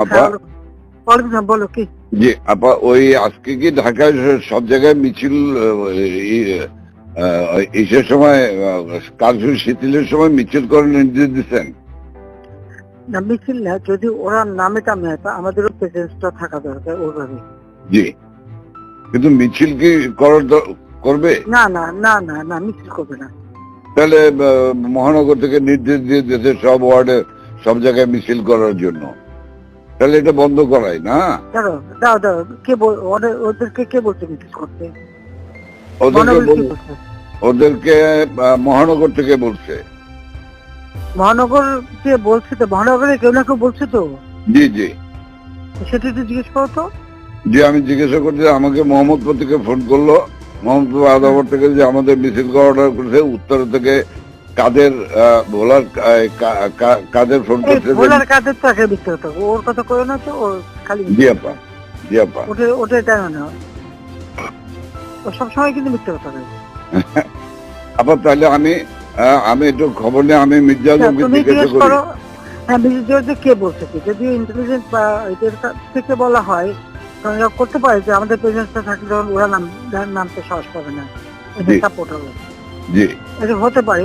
আপা হ্যাঁ, বলো। কি? জি আপা ওই আজকে কি ঢাকায় সব জায়গায় মিছিল এইসব সময় কার্ফিউ শিথিলের সময় মিছিল করার নির্দেশ দিচ্ছেন? না মিছিল না যদি ওরা নামে টামে তা আমাদেরও প্রেজেন্সটা থাকা দরকার ওভাবে। জি। কিন্তু মিছিল কি করার করবে? না না না না না মিছিল করবে না। তাহলে মহানগর থেকে নির্দেশ দিয়ে দিয়েছে সব ওয়ার্ডে সব জায়গায় মিছিল করার জন্য। তাহলে এটা বন্ধ করাই না? দাও দাও কে ওদেরকে কে বলছে মিছিল করতে? ওদেরকে মহানগর? ওদেরকে থেকে বলছে। মহানগর কে বলছে তো? মহানগরে কেউ না কেউ বলছে তো? জি জি। সেটা একটু জিজ্ঞেস করো তো। যে আমি জিজ্ঞাসা করছি আমাকে মোহাম্মদপুর থেকে ফোন করল। মোহাম্মদপুর আদাবর থেকে যে আমাদের মিছিল অর্ডার করেছে উত্তর থেকে কাদের কা- কাদের ফোন যে- ভোলার কাদের তো আগে মিথ্যে ওর কথা করে না তো ওর খালি জি আপা জি আপা ওটা ওটা জানো না। ও সবসময় কিন্তু মিথ্যে কথা বলে। আপা তাহলে আমি আমি একটু খবর নিয়ে আমি মির্জা আচ্ছা, আলমকে তুমি জিজ্ঞেস করি। হ্যাঁ বিশেষ যে কে বলছে কি? যদি ইন্টেলিজেন্স বা এদের থেকে বলা হয় এরা করতে পারে যে আমাদের প্রেজেন্সটা থাকলে ওরা নাম নামতে সাহস পাবে না। এটা সাপোর্ট হবে। জি। এটা হতে পারে।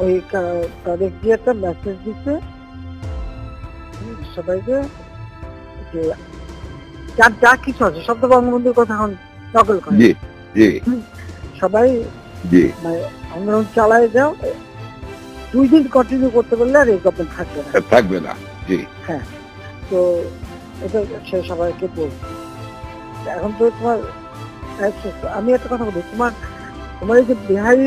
ওই কা- তাদের গিয়ে একটা মেসেজ দিচ্ছে সবাইকে যে যার যা কিছু আছে তো বঙ্গবন্ধুর কথা এখন নকল করে। সবাই মানে আন্দোলন চালায় যাও দুই দিন কন্টিনিউ করতে পারলে আর এই গভর্নমেন্ট থাকবে না। থাকবে না জি। তো এটা সে সবাইকে বলছে। এখন তো তোমার আমি একটা কথা বলি তোমার তোমার এই যে বিহারি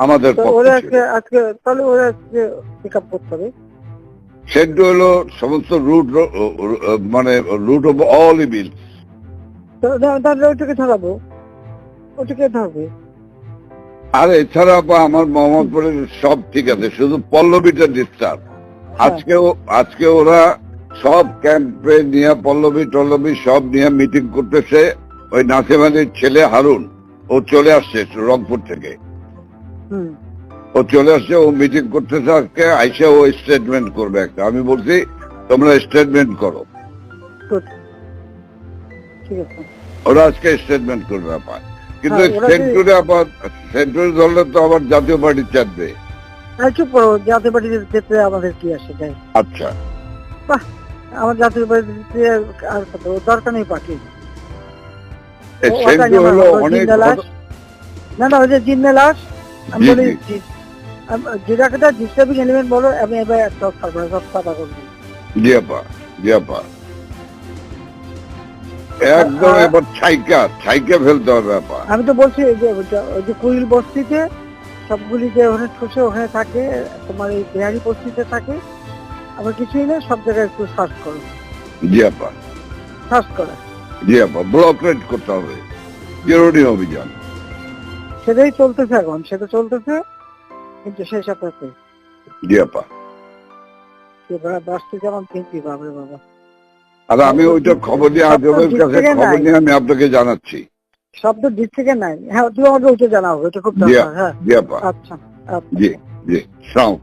আমাদের। আজকে আজকে তাহলে ওরা আজকে পিক আপ করতে হবে। সেন্টু হলো সমস্ত রুট মানে রুট অফ অল ইভিল তাহলে ওইটাকে ধরাবো। ওটাকে ধরবে। আর এছাড়া বা আমার মোহাম্মদপুরের সব ঠিক আছে শুধু পল্লবীটা ডিস্টার্ব আজকে আজকে ওরা সব ক্যাম্পে নিয়ে পল্লবী টল্লবী সব নিয়ে মিটিং করতেছে। ওই নাসিম আলীর ছেলে হারুন। ও চলে আসছে রংপুর থেকে। ও চলে আসছে ও মিটিং করতেছে আজকে আইসা ও স্টেটমেন্ট করবে একটা। আমি বলছি তোমরা স্টেটমেন্ট করো। ওরা আজকে স্টেটমেন্ট করবে আবার। কিন্তু ওরা যে- সেন্টুরে ধরলে তো আবার জাতীয় পার্টি আর চুপ করো জাতীয় পার্টিতে যেতে আমাদের কি আসে যায় আচ্ছা। আমার জাতীয় পার্টিতে আর দরকার নেই পার্টি। না না ওই যে জিন্নে লাশ আমি বলি জি। যেটাকে ডিস্টার্বিং এলিমেন্ট বলো আমি এবার একটা সরবরাহ সব কথা বলব। জি আপা জি আপা একদম এবার ছাইকা ছাইকা ফেলতে হবে আপা আমি তো বলছি যে কুইল বস্তিতে সবগুলি যে ওখানে ঠুসে ওখানে থাকে তোমার এই বিহারি বস্তিতে থাকে আবার কিছুই না সব জায়গায় একটু সার্চ করো। জি আপা সার্চ করো। জি আপা ব্লক রেড করতে হবে। জরুরি অভিযান সেটাই চলতেছে এখন সেটা চলতেছে কিন্তু সেই সাথে জি আপা। বাসতে যেমন কিনছি বাবরে বাবা। আর আমি ওইটা খবর নিয়ে আজমের কাছে খবর নিয়ে আমি আপনাকে জানাচ্ছি। শব্দ দিক থেকে নাই। হ্যাঁ তুমি আমাকে ওইটা জানাও এটা খুব দরকার হ্যাঁ। জি আপা। আচ্ছা আচ্ছা। জি জি সালাম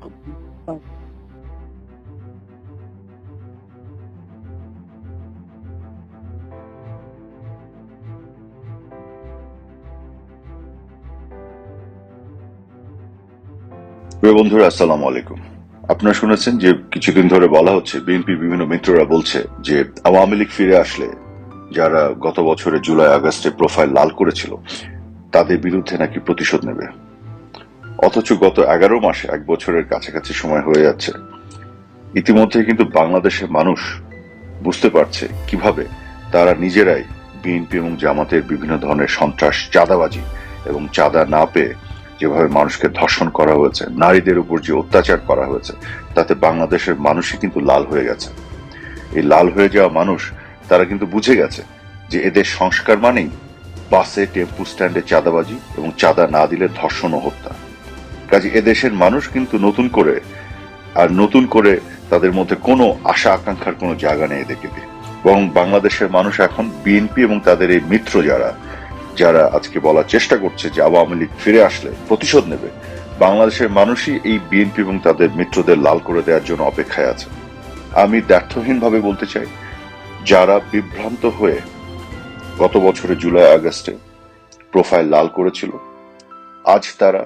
প্রিয় বন্ধুরা, আসসালামু আলাইকুম। আপনারা শুনেছেন যে কিছুদিন ধরে বলা হচ্ছে বিএনপি বিভিন্ন মিত্ররা বলছে যে আওয়ামী লীগ ফিরে আসলে যারা গত বছরে জুলাই, আগস্টে প্রোফাইল লাল করেছিল, তাদের বিরুদ্ধে নাকি প্রতিশোধ নেবে। অথচ গত এগারো মাসে এক বছরের কাছাকাছি সময় হয়ে যাচ্ছে। ইতিমধ্যে কিন্তু বাংলাদেশের মানুষ বুঝতে পারছে কীভাবে তারা নিজেরাই বিএনপি এবং জামাতের বিভিন্ন ধরনের সন্ত্রাস, চাঁদাবাজি এবং চাঁদা না পেয়ে যেভাবে মানুষকে ধর্ষণ করা হয়েছে, নারীদের উপর যে অত্যাচার করা হয়েছে, তাতে বাংলাদেশের মানুষই কিন্তু লাল হয়ে গেছে। এই লাল হয়ে যাওয়া মানুষ, তারা কিন্তু বুঝে গেছে যে এদের সংস্কার মানেই বাসে, টেম্পু, স্ট্যান্ডে চাঁদাবাজি এবং চাঁদা না দিলে ধর্ষণ ও হত্যা। কাজে এদেশের মানুষ কিন্তু নতুন করে, আর নতুন করে তাদের মধ্যে কোনো আশা আকাঙ্ক্ষার কোনো জায়গা নেই এদেরকে বরং বাংলাদেশের মানুষ এখন বিএনপি এবং তাদের এই মিত্র যারা যারা আজকে বলার চেষ্টা করছে যে আওয়ামী লীগ ফিরে আসলে প্রতিশোধ নেবে, বাংলাদেশের মানুষই এই বিএনপি এবং তাদের মিত্রদের লাল করে দেওয়ার জন্য অপেক্ষায় আছে। আমি দ্ব্যর্থহীন ভাবে বলতে চাই, যারা বিভ্রান্ত হয়ে গত বছরের জুলাই আগস্টে প্রোফাইল লাল করেছিল, আজ তারা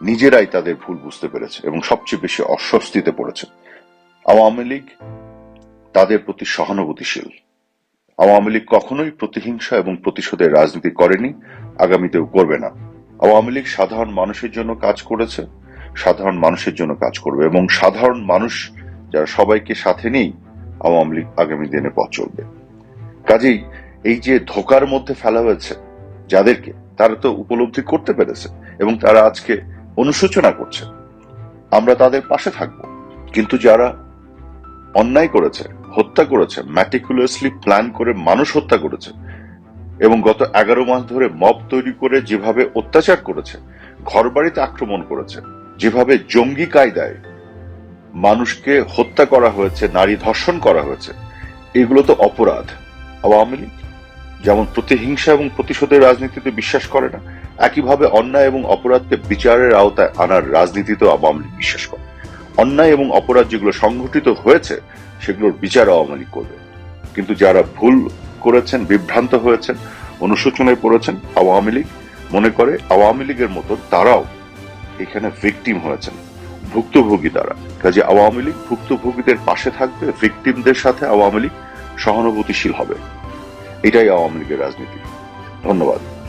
নিজেরাই তাদের ভুল বুঝতে পেরেছে এবং সবচেয়ে বেশি অস্বস্তিতে পড়েছে। আওয়ামী লীগ তাদের প্রতি সহানুভূতিশীল। আওয়ামী লীগ কখনোই প্রতিহিংসা এবং প্রতিশোধের রাজনীতি করেনি, আগামীতেও করবে না। আওয়ামী লীগ সাধারণ মানুষের জন্য কাজ করেছে, সাধারণ মানুষের জন্য কাজ করবে এবং সাধারণ মানুষ যারা সবাইকে সাথে নেই আওয়ামী লীগ আগামী দিনে পথ চলবে। কাজেই এই যে ধোকার মধ্যে ফেলা হয়েছে, যাদেরকে, তারা তো উপলব্ধি করতে পেরেছে এবং তারা আজকে অনুশোচনা করছে। আমরা তাদের পাশে থাকব, কিন্তু যারা অন্যায় করেছে হত্যা করেছে ম্যাটিকুলাসলি প্ল্যান করে মানুষ হত্যা করেছে এবং গত এগারো মাস ধরে মব তৈরি করে যেভাবে অত্যাচার করেছে, ঘরবাড়িতে আক্রমণ করেছে, যেভাবে জঙ্গি কায়দায় মানুষকে হত্যা করা হয়েছে, নারী ধর্ষণ করা হয়েছে, এগুলো তো অপরাধ। আওয়ামী লীগ যেমন প্রতিহিংসা এবং প্রতিশোধের রাজনীতিতে বিশ্বাস করে না, একইভাবে অন্যায় এবং অপরাধকে বিচারের আওতায় আনার রাজনীতিতেও আওয়ামী লীগ বিশ্বাস করে। অন্যায় এবং অপরাধ যেগুলো সংঘটিত হয়েছে, সেগুলোর বিচার আওয়ামী লীগ করবে। কিন্তু যারা ভুল করেছেন, বিভ্রান্ত হয়েছেন, অনুশোচনায় পড়েছেন, আওয়ামী লীগ মনে করে, আওয়ামী লীগের মতো তারাও এখানে ভিকটিম হয়েছেন, ভুক্তভোগী তারা। কাজে আওয়ামী লীগ ভুক্তভোগীদের পাশে থাকবে ভিকটিমদের সাথে আওয়ামী লীগ সহানুভূতিশীল হবে। এটাই আওয়ামী লীগের রাজনীতি। ধন্যবাদ।